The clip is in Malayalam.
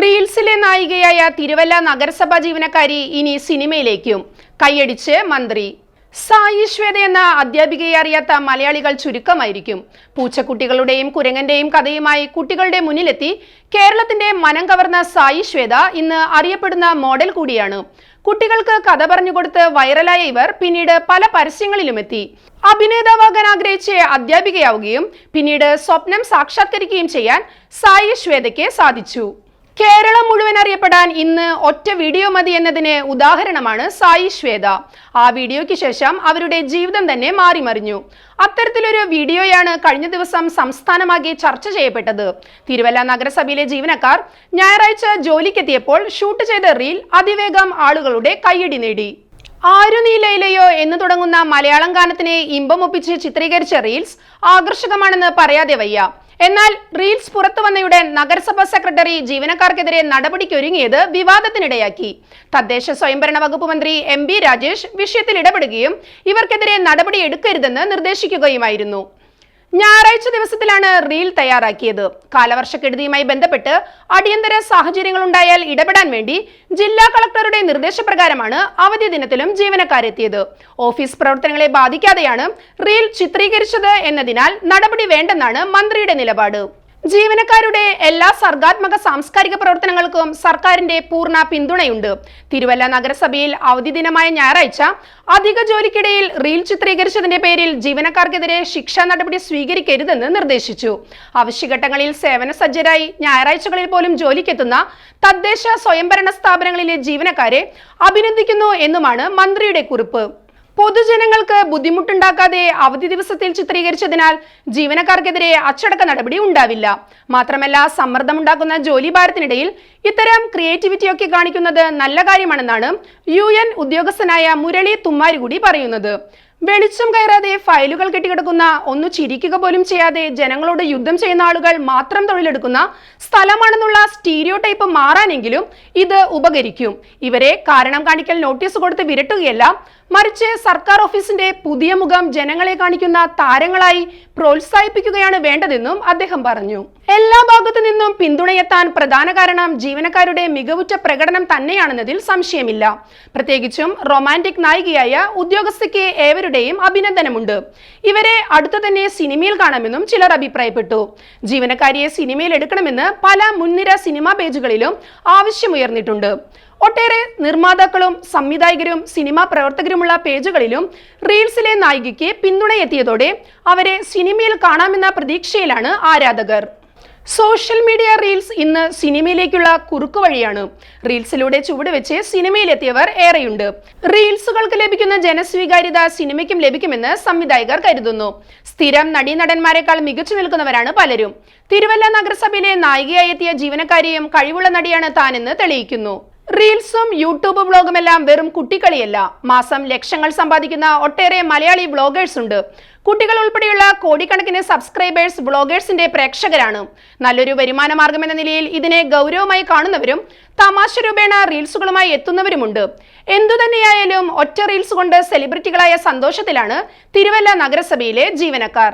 റീൽസിലെ നായികയായ തിരുവല്ല നഗരസഭ ജീവനക്കാരി ഇനി സിനിമയിലേക്കും. കൈയടിച്ച് മന്ത്രി. സായി ശ്വേത എന്ന അധ്യാപികയെ അറിയാത്ത മലയാളികൾ ചുരുക്കമായിരിക്കും. പൂച്ചക്കുട്ടികളുടെയും കുരങ്ങന്റെയും കഥയുമായി കുട്ടികളുടെ മുന്നിലെത്തി കേരളത്തിന്റെ മനം കവർന്ന സായി ശ്വേത ഇന്ന് അറിയപ്പെടുന്ന മോഡൽ കൂടിയാണ്. കുട്ടികൾക്ക് കഥ പറഞ്ഞുകൊടുത്ത് വൈറലായ ഇവർ പിന്നീട് പല പരസ്യങ്ങളിലും എത്തി അഭിനേതാവാകാൻ ആഗ്രഹിച്ച് അധ്യാപികയാവുകയും പിന്നീട് സ്വപ്നം സാക്ഷാത്കരിക്കുകയും ചെയ്യാൻ സായി ശ്വേതയ്ക്ക് സാധിച്ചു. കേരളം മുഴുവൻ അറിയപ്പെടാൻ ഇന്ന് ഒറ്റ വീഡിയോ മതി എന്നതിന് ഉദാഹരണമാണ് സായി ശ്വേത. ആ വീഡിയോയ്ക്ക് ശേഷം അവരുടെ ജീവിതം തന്നെ മാറിമറിഞ്ഞു. അത്തരത്തിലൊരു വീഡിയോയാണ് കഴിഞ്ഞ ദിവസം സംസ്ഥാനമാകെ ചർച്ച ചെയ്യപ്പെട്ടത്. തിരുവല്ല നഗരസഭയിലെ ജീവനക്കാർ ഞായറാഴ്ച ജോലിക്കെത്തിയപ്പോൾ ഷൂട്ട് ചെയ്ത റീൽ അതിവേഗം ആളുകളുടെ കയ്യടി നേടി. ആരു നീലയിലെയോ എന്ന് തുടങ്ങുന്ന മലയാളം ഗാനത്തിനെ ഇമ്പമൊപ്പിച്ച് ചിത്രീകരിച്ച റീൽസ് ആകർഷകമാണെന്ന് പറയാതെ വയ്യ. എന്നാൽ റീൽസ് പുറത്തു വന്നയുടൻ നഗരസഭാ സെക്രട്ടറി ജീവനക്കാർക്കെതിരെ നടപടിക്കൊരുങ്ങിയത് വിവാദത്തിനിടയാക്കി. തദ്ദേശ സ്വയംഭരണ വകുപ്പ് മന്ത്രി എം ബി രാജേഷ് വിഷയത്തിൽ ഇടപെടുകയും ഇവർക്കെതിരെ നടപടി എടുക്കരുതെന്ന് നിർദ്ദേശിക്കുകയുമായിരുന്നു. ഞായറാഴ്ച ദിവസത്തിലാണ് റീൽ തയ്യാറാക്കിയത്. കാലവർഷക്കെടുതിയുമായി ബന്ധപ്പെട്ട് അടിയന്തര സാഹചര്യങ്ങൾ ഉണ്ടായാൽ ഇടപെടാൻ വേണ്ടി ജില്ലാ കളക്ടറുടെ നിർദ്ദേശപ്രകാരമാണ് അവധി ദിനത്തിലും ജീവനക്കാരെത്തിയത്. ഓഫീസ് പ്രവർത്തനങ്ങളെ ബാധിക്കാതെയാണ് റീൽ ചിത്രീകരിച്ചത് എന്നതിനാൽ നടപടി വേണ്ടെന്നാണ് മന്ത്രിയുടെ നിലപാട്. ജീവനക്കാരുടെ എല്ലാ സർഗാത്മക സാംസ്കാരിക പ്രവർത്തനങ്ങൾക്കും സർക്കാരിന്റെ പൂർണ പിന്തുണയുണ്ട്. തിരുവല്ല നഗരസഭയിൽ അവധി ദിനമായ ഞായറാഴ്ച അധിക ജോലിക്കിടയിൽ റീൽ ചിത്രീകരിച്ചതിന്റെ പേരിൽ ജീവനക്കാർക്കെതിരെ ശിക്ഷാ നടപടി സ്വീകരിക്കരുതെന്ന് നിർദ്ദേശിച്ചു. അവശ്യഘട്ടങ്ങളിൽ സേവന സജ്ജരായി ഞായറാഴ്ചകളിൽ പോലും ജോലിക്കെത്തുന്ന തദ്ദേശ സ്വയംഭരണ സ്ഥാപനങ്ങളിലെ ജീവനക്കാരെ അഭിനന്ദിക്കുന്നു എന്നുമാണ് മന്ത്രിയുടെ കുറിപ്പ്. പൊതുജനങ്ങൾക്ക് ബുദ്ധിമുട്ടുണ്ടാക്കാതെ അവധി ദിവസത്തിൽ ചിത്രീകരിച്ചതിനാൽ ജീവനക്കാർക്കെതിരെ അച്ചടക്ക നടപടി ഉണ്ടാവില്ല. മാത്രമല്ല സമ്മർദ്ദമുണ്ടാക്കുന്ന ജോലി ഭാരത്തിനിടയിൽ ഇത്തരം ക്രിയേറ്റിവിറ്റിയൊക്കെ കാണിക്കുന്നത് നല്ല കാര്യമാണെന്നാണ് യു എൻ ഉദ്യോഗസ്ഥനായ മുരളി തുമ്മാരുകൂടി പറയുന്നത്. വെളിച്ചം കയറാതെ ഫയലുകൾ കെട്ടിക്കിടക്കുന്ന ഒന്ന് ചിരിക്കുക പോലും ചെയ്യാതെ ജനങ്ങളോട് യുദ്ധം ചെയ്യുന്ന ആളുകൾ മാത്രം തൊഴിലെടുക്കുന്ന സ്ഥലമാണെന്നുള്ള സ്റ്റീരിയോ ടൈപ്പ് മാറാനെങ്കിലും ഇത് ഉപകരിക്കും. ഇവരെ കാരണം കാണിക്കൽ നോട്ടീസ് കൊടുത്ത് വിരട്ടുകയല്ല മറിച്ച് സർക്കാർ ഓഫീസിന്റെ പുതിയ മുഖം ജനങ്ങളെ കാണിക്കുന്ന താരങ്ങളായി പ്രോത്സാഹിപ്പിക്കുകയാണ് വേണ്ടതെന്നും അദ്ദേഹം പറഞ്ഞു. എല്ലാ ഭാഗത്തു നിന്നും പിന്തുണയെത്താൻ പ്രധാന കാരണം ജീവനക്കാരുടെ മികവുറ്റ പ്രകടനം തന്നെയാണെന്നതിൽ സംശയമില്ല. പ്രത്യേകിച്ചും റൊമാന്റിക് നായികയായ ഉദ്യോഗസ്ഥയ്ക്ക് ഏവരുടെയും അഭിനന്ദനമുണ്ട്. ഇവരെ അടുത്തു തന്നെ സിനിമയിൽ കാണാമെന്നും ചിലർ അഭിപ്രായപ്പെട്ടു. ജീവനക്കാരിയെ സിനിമയിൽ എടുക്കണമെന്ന് പല മുൻനിര സിനിമാ പേജുകളിലും ആവശ്യമുയർന്നിട്ടുണ്ട്. ഒട്ടേറെ നിർമ്മാതാക്കളും സംവിധായകരും സിനിമാ പ്രവർത്തകരുമുള്ള പേജുകളിലും റീൽസിലെ നായികയ്ക്ക് പിന്തുണയെത്തിയതോടെ അവരെ സിനിമയിൽ കാണാമെന്ന പ്രതീക്ഷയിലാണ് ആരാധകർ. സോഷ്യൽ മീഡിയ റീൽസ് ഇന്ന് സിനിമയിലേക്കുള്ള കുറുക്കു വഴിയാണ്. റീൽസിലൂടെ ചുവടുവെച്ച് സിനിമയിലെത്തിയവർ ഏറെയുണ്ട്. റീൽസുകൾക്ക് ലഭിക്കുന്ന ജനസ്വീകാര്യത സിനിമയ്ക്കും ലഭിക്കുമെന്ന് സംവിധായകർ കരുതുന്നു. സ്ഥിരം നടീനടന്മാരെക്കാൾ മികച്ചു നിൽക്കുന്നവരാണ് പലരും. തിരുവല്ല നഗരസഭയിലെ നായികയായി എത്തിയ ജീവനക്കാരിയും കഴിവുള്ള നടിയാണ് താനെന്ന് തെളിയിക്കുന്നു. റീൽസും യൂട്യൂബ് വ്ളോഗുമെല്ലാം വെറും കുട്ടിക്കളിയല്ല മാസം ലക്ഷങ്ങൾ സമ്പാദിക്കുന്ന ഒട്ടേറെ മലയാളി വ്ളോഗേഴ്സ് ഉണ്ട്. കുട്ടികൾ ഉൾപ്പെടെയുള്ള കോടിക്കണക്കിന് സബ്സ്ക്രൈബേഴ്സ് വ്ളോഗേഴ്സിന്റെ പ്രേക്ഷകരാണ്. നല്ലൊരു വരുമാന മാർഗം എന്ന നിലയിൽ ഇതിനെ ഗൗരവമായി കാണുന്നവരും തമാശ രൂപേണ റീൽസുകളുമായി എത്തുന്നവരുമുണ്ട്. എന്തുതന്നെയായാലും ഒറ്റ റീൽസ് കൊണ്ട് സെലിബ്രിറ്റികളായ സന്തോഷത്തിലാണ് തിരുവല്ല നഗരസഭയിലെ ജീവനക്കാർ.